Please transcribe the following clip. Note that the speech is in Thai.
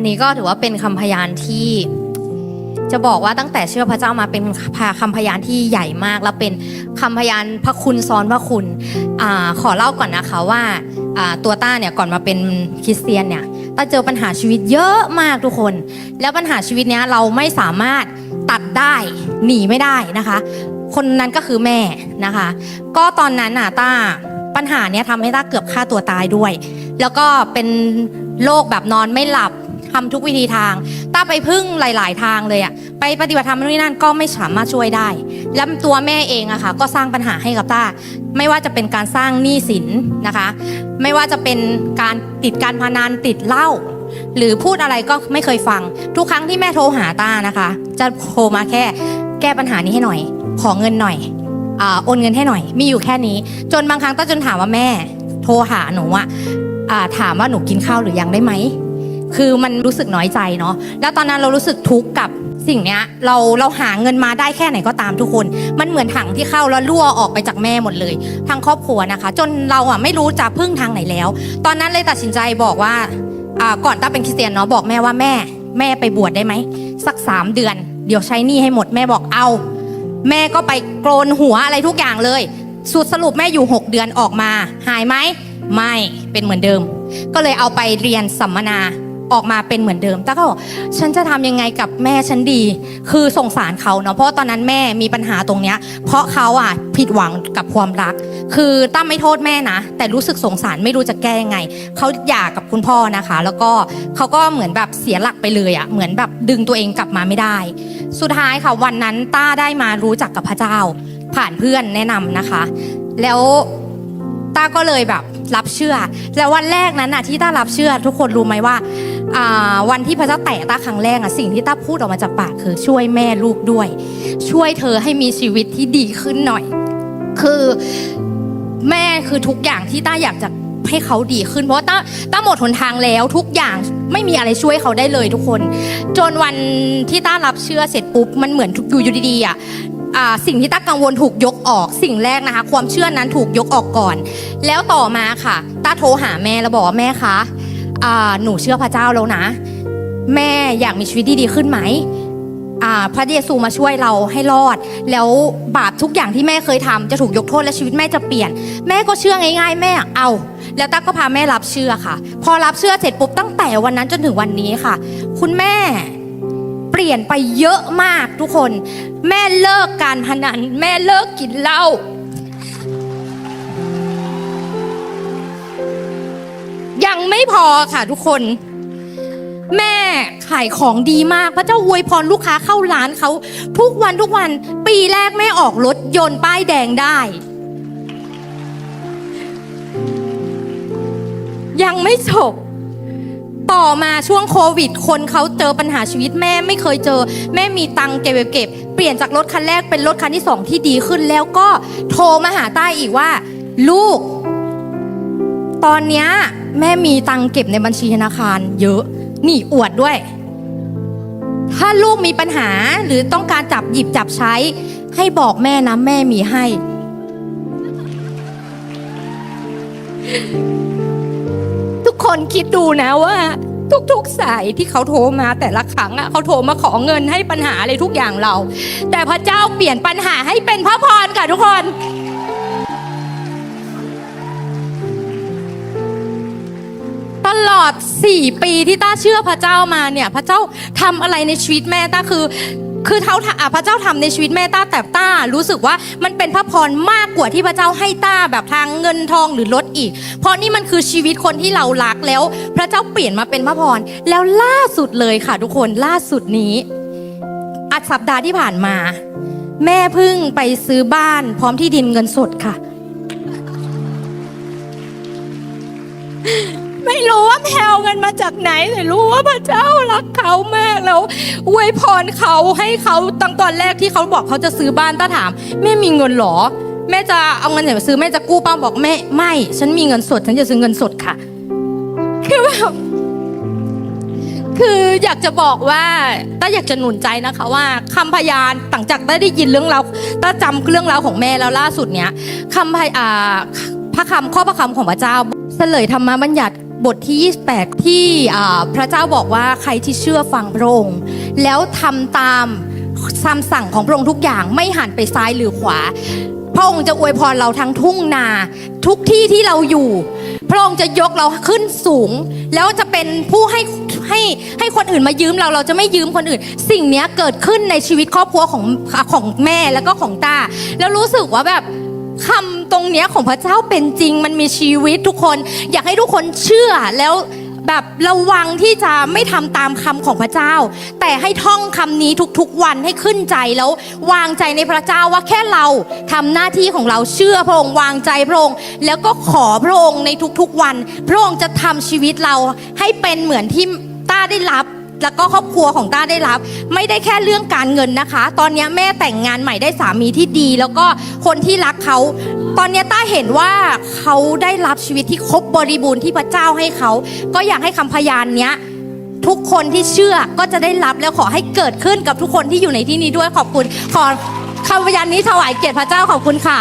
วันนี้ก็ถือว่าเป็นคำพยานที่ จะบอกว่าตั้งแต่เชื่อพระเจ้ามาเป็นคำพยานที่ใหญ่มาก แล้วเป็นคำพยานพระคุณซ้อนพระคุณอขอเล่าก่อนนะคะว่าอ่าตัวต้าเนี่ยก่อนมาเป็นคริสเตียนเนี่ยต้าเจอปัญหาชีวิตเยอะมากทุกคน แล้วปัญหาชีวิตเนี้ยเราไม่สามารถตัดได้หนีไม่ได้นะคะ คนนั้นก็คือแม่นะคะ ก็ตอนนั้นน่ะต้าปัญหาเนี้ยทำให้ต้าเกือบฆ่าตัวตายด้วย แล้วก็เป็นโรคแบบนอนไม่หลับ ทำทุกวิธีทาง ต้าไปพึ่งหลาย ๆ ทางเลยอะไปปฏิบัติธรรมนู่นนี่นั่นก็ไม่สามารถช่วยได้ แล้วตัวแม่เองอะค่ะ ก็สร้างปัญหาให้กับต้า ไม่ว่าจะเป็นการสร้างหนี้สินนะคะ ไม่ว่าจะเป็นการติดการพนันติดเหล้าหรือพูดอะไรก็ไม่เคยฟัง ทุกครั้งที่แม่โทรหาต้านะคะ จะโทรมาแค่แก้ปัญหานี้ให้หน่อย ขอเงินหน่อยอโอนเงินให้หน่อย มีอยู่แค่นี้ จนบางครั้งต้าจนถามว่าแม่ โทรหาหนูอะอ่าถามว่าหนูกินข้าวหรือยังได้ไหม คือมันรู้สึกน้อยใจเนาะแล้วตอนนั้นเรารู้สึกทุกข์กับสิ่งเนี้ยเราเราหาเงินมาได้แค่ไหนก็ตามทุกคน มันเหมือนถังที่เข้าแล้วรั่วออกไปจากแม่หมดเลย ทางครอบครัวนะคะ จนเราอะไม่รู้จะพึ่งทางไหนแล้ว ตอนนั้นเลยตัดสินใจบอกว่าอ่าก่อนต้าเป็นคริสเตียนเนาะบอกแม่ว่าแม่ แม่ไปบวชได้ไหมสักสามเดือน เดี๋ยวใช้หนี้ให้หมดแม่บอกเอา แม่ก็ไปโกนหัวอะไรทุกอย่างเลยสุดสรุปแม่อยู่ 6 เดือนออกมา หายไหมไม่เป็นเหมือนเดิม ก็เลยเอาไปเรียนสัมมนา ออกมาเป็นเหมือนเดิมแต่ก็บอกฉันจะทำยังไงกับแม่ฉันดี คือสงสารเขาเนาะเพราะตอนนั้นแม่มีปัญหาตรงเนี้ย เพราะเขาอะผิดหวังกับความรัก คือตั้มไม่โทษแม่นะ แต่รู้สึกสงสารไม่รู้จะแก้ยังไงเขาหย่ากับคุณพ่อนะคะ แล้วก็เขาก็เหมือนแบบเสียหลักไปเลยอะเหมือนแบบดึงตัวเองกลับมาไม่ได้ สุดท้ายค่ะวันนั้นต้าได้มารู้จักกับพระเจ้า ผ่านเพื่อนแนะนำนะคะ แล้วต้าก็เลยแบบรับเชื่อ แล้ววันแรกนั้นน่ะที่ต้ารับเชื่อ ทุกคนรู้ไหมว่า วันที่พระเจ้าแตะตาครั้งแรกอะสิ่งที่ตาพูดออกมาจากปากคือช่วยแม่ลูกด้วย ช่วยเธอให้มีชีวิตที่ดีขึ้นหน่อย คือแม่คือทุกอย่างที่ต้าอยากจะให้เขาดีขึ้น เพราะต้าต้าหมดหนทางแล้วทุกอย่างไม่มีอะไรช่วยเขาได้เลยทุกคน จนวันที่ต้ารับเชื่อเสร็จปุ๊บมันเหมือนอยู่อยู่ดีๆอะสิ่งที่ต้ากังวลถูกยกออกสิ่งแรกนะคะ ความเชื่อนั้นถูกยกออกก่อน แล้วต่อมาค่ะต้าโทรหาแม่แล้วบอกว่าแม่คะ หนูเชื่อพระเจ้าแล้วนะ แม่อยากมีชีวิตที่ดีขึ้นไหมพระเยซูมาช่วยเราให้รอด แล้วบาปทุกอย่างที่แม่เคยทำจะถูกยกโทษและชีวิตแม่จะเปลี่ยน แม่ก็เชื่อง่าย ๆ แม่เอา แล้วตั๊กก็พาแม่รับเชื่อค่ะ พอรับเชื่อเสร็จปุ๊บตั้งแต่วันนั้นจนถึงวันนี้ค่ะ คุณแม่เปลี่ยนไปเยอะมากทุกคน แม่เลิกการพนัน แม่เลิกกินเหล้า ไม่พอค่ะทุกคน แม่ขายของดีมากพระเจ้าอวยพรลูกค้าเข้าร้านเขาทุกวันทุกวันปีแรกแม่ออกรถยนต์ป้ายแดงได้ ยังไม่จบต่อมาช่วงโควิด คนเขาเจอปัญหาชีวิตแม่ไม่เคยเจอ แม่มีตังเก็บเก็บ เปลี่ยนจากรถคันแรกเป็นรถคันที่สองที่ดีขึ้นแล้วก็โทรมาหาใต้อีกว่า ลูก ตอนเนี้ยแม่มีตังค์เก็บในบัญชีธนาคาร เยอะ นี่อวดด้วย ถ้าลูกมีปัญหาหรือต้องการจับหยิบจับใช้ ให้บอกแม่นะแม่มีให้ ทุกคนคิดดูนะว่า ทุกๆสายที่เขาโทรมาแต่ละครั้งอะเขาโทรมาขอเงินให้ปัญหาอะไรทุกอย่างเรา แต่พระเจ้าเปลี่ยนปัญหาให้เป็นพระพรค่ะทุกคน ลอด 4 ปีที่ต้าเชื่อพระเจ้ามาเนี่ยพระเจ้าทำอะไรในชีวิตแม่ต้าคือ คือเขาอะพระเจ้าทำในชีวิตแม่ต้าแต่ต้ารู้สึกว่ามันเป็นพระพรมากกว่าที่พระเจ้าให้ต้าแบบทางเงินทองหรือลดอีก เพราะนี่มันคือชีวิตคนที่เรารักแล้ว พระเจ้าเปลี่ยนมาเป็นพระพรแล้วล่าสุดเลยค่ะ ทุกคนล่าสุดนี้อัดสัปดาห์ที่ผ่านมา แม่พิ่งไปซื้อบ้านพร้อมที่ดินเงินสดค่ะ ไม่รู้ว แพลวเงินมาจากไหนแต่รู้ว่าพระเจ้ารักเขามากแล้วอวยพรเขาให้เขาตั้งตอนแรกที่เขาบอกเขาจะซื้อบ้านต้าถามแม่มีเงินหรอ แม่จะเอาเงินไหนมาซื้อแม่จะกู้ป้าบอกแม่ไม่ ฉันมีเงินสด ฉันจะซื้อเงินสดค่ะ คือแบบคืออยากจะบอกว่าต้าอยากจะหนุนใจนะคะว่าคำพยานหลังจากได้ได้ยินเรื่องราวต้าจำเรื่องราวของแม่แล้วล่าสุดเนี้ยคำพยาพระคำข้อพระคำของพระเจ้าเฉลยธรรมบัญญัติ บทที่ 28 ที่พระเจ้าบอกว่าใครที่เชื่อฟังพระองค์ แล้วทำตามคำสั่งของพระองค์ทุกอย่างไม่หันไปซ้ายหรือขวา พระองค์จะอวยพรเราทั้งทุ่งนา ทุกที่ที่เราอยู่ พระองค์จะยกเราขึ้นสูง แล้วจะเป็นผู้ให้ให้ให้คนอื่นมายืมเราเราจะไม่ยืมคนอื่น สิ่งนี้เกิดขึ้นในชีวิตครอบครัวของของแม่แล้วก็ของตาแล้วรู้สึกว่าแบบ คำตรงเนี้ยของพระเจ้าเป็นจริง มันมีชีวิตทุกคน อยากให้ทุกคนเชื่อแล้วแบบระวังที่จะไม่ทำตามคำของพระเจ้า แต่ให้ท่องคำนี้ทุกๆวันให้ขึ้นใจแล้ววางใจในพระเจ้าว่าแค่เราทำหน้าที่ของเราเชื่อพระองค์วางใจพระองค์แล้วก็ขอพระองค์ในทุกๆวัน พระองค์จะทำชีวิตเราให้เป็นเหมือนที่ต้าได้รับ แล้วก็ครอบครัวของต้าได้รับ ไม่ได้แค่เรื่องการเงินนะคะ ตอนนี้แม่แต่งงานใหม่ได้สามีที่ดี แล้วก็คนที่รักเขา ตอนนี้ต้าเห็นว่าเขาได้รับชีวิตที่ครบบริบูรณ์ที่พระเจ้าให้เขา ก็อยากให้คำพยานเนี้ยทุกคนที่เชื่อก็จะได้รับแล้วขอให้เกิดขึ้นกับทุกคนที่อยู่ในที่นี้ด้วยขอบคุณ ขอคำพยานนี้ถวายเกียรติพระเจ้าขอบคุณค่ะ